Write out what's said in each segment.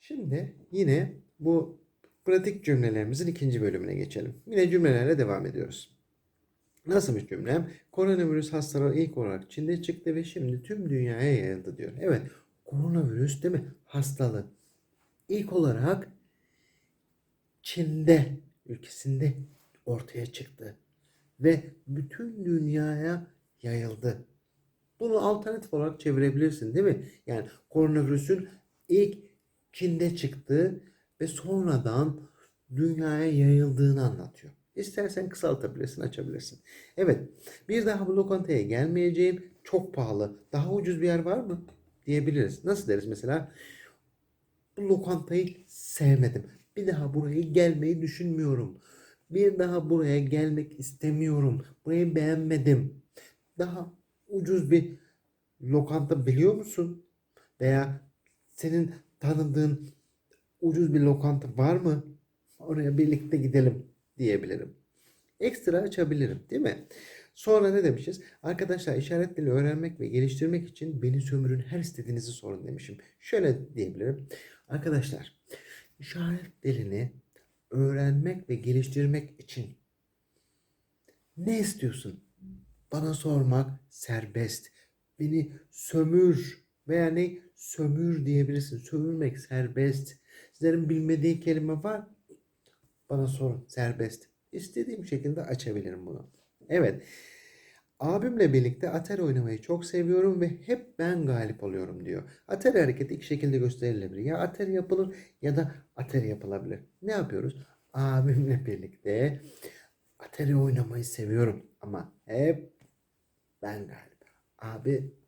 Şimdi yine bu pratik cümlelerimizin ikinci bölümüne geçelim. Yine cümlelerle devam ediyoruz. Nasıl bir cümlem? Koronavirüs hastalığı ilk olarak Çin'de çıktı ve şimdi tüm dünyaya yayıldı diyor. Evet, koronavirüs değil mi? Hastalığı. İlk olarak Çin'de, ülkesinde ortaya çıktı ve bütün dünyaya yayıldı. Bunu alternatif olarak çevirebilirsin değil mi? Yani koronavirüsün ilk Çin'de çıktığı ve sonradan dünyaya yayıldığını anlatıyor. İstersen kısaltabilirsin, açabilirsin. Evet, bir daha bu lokantaya gelmeyeceğim. Çok pahalı. Daha ucuz bir yer var mı? Diyebiliriz. Nasıl deriz mesela? Bu lokantayı sevmedim. Bir daha buraya gelmeyi düşünmüyorum. Bir daha buraya gelmek istemiyorum. Burayı beğenmedim. Daha ucuz bir lokanta biliyor musun? Veya senin tanıdığın ucuz bir lokanta var mı? Oraya birlikte gidelim diyebilirim. Ekstra açabilirim değil mi? Sonra ne demişiz? Arkadaşlar işaret dili öğrenmek ve geliştirmek için beni sömürün her istediğinizi sorun demişim. Şöyle diyebilirim. Arkadaşlar işaret dilini öğrenmek ve geliştirmek için ne istiyorsun? Bana sormak serbest. Beni sömür veya ne? Sömür diyebilirsin. Sömürmek serbest. Sizlerin bilmediği kelime var. Bana sorun. Serbest. İstediğim şekilde açabilirim bunu. Evet. Abimle birlikte Atari oynamayı çok seviyorum ve hep ben galip oluyorum diyor. Atari hareketi iki şekilde gösterilebilir. Ya Atari yapılır ya da Atari yapılabilir. Ne yapıyoruz? Abimle birlikte Atari oynamayı seviyorum ama hep ben galip. Abi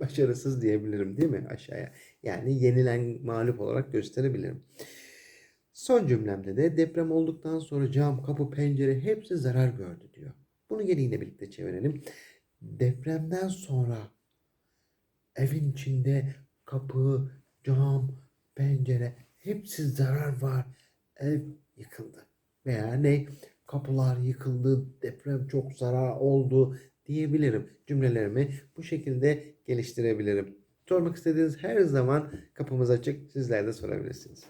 başarısız diyebilirim değil mi aşağıya? Yani yenilen mağlup olarak gösterebilirim. Son cümlemde de deprem olduktan sonra cam, kapı, pencere hepsi zarar gördü diyor. Bunu yine birlikte çevirelim. Depremden sonra evin içinde kapı, cam, pencere hepsi zarar var. Ev yıkıldı. Veya ne? Kapılar yıkıldı, deprem çok zarar oldu diyebilirim. Cümlelerimi bu şekilde geliştirebilirim. Sormak istediğiniz her zaman kapımız açık. Sizler de sorabilirsiniz.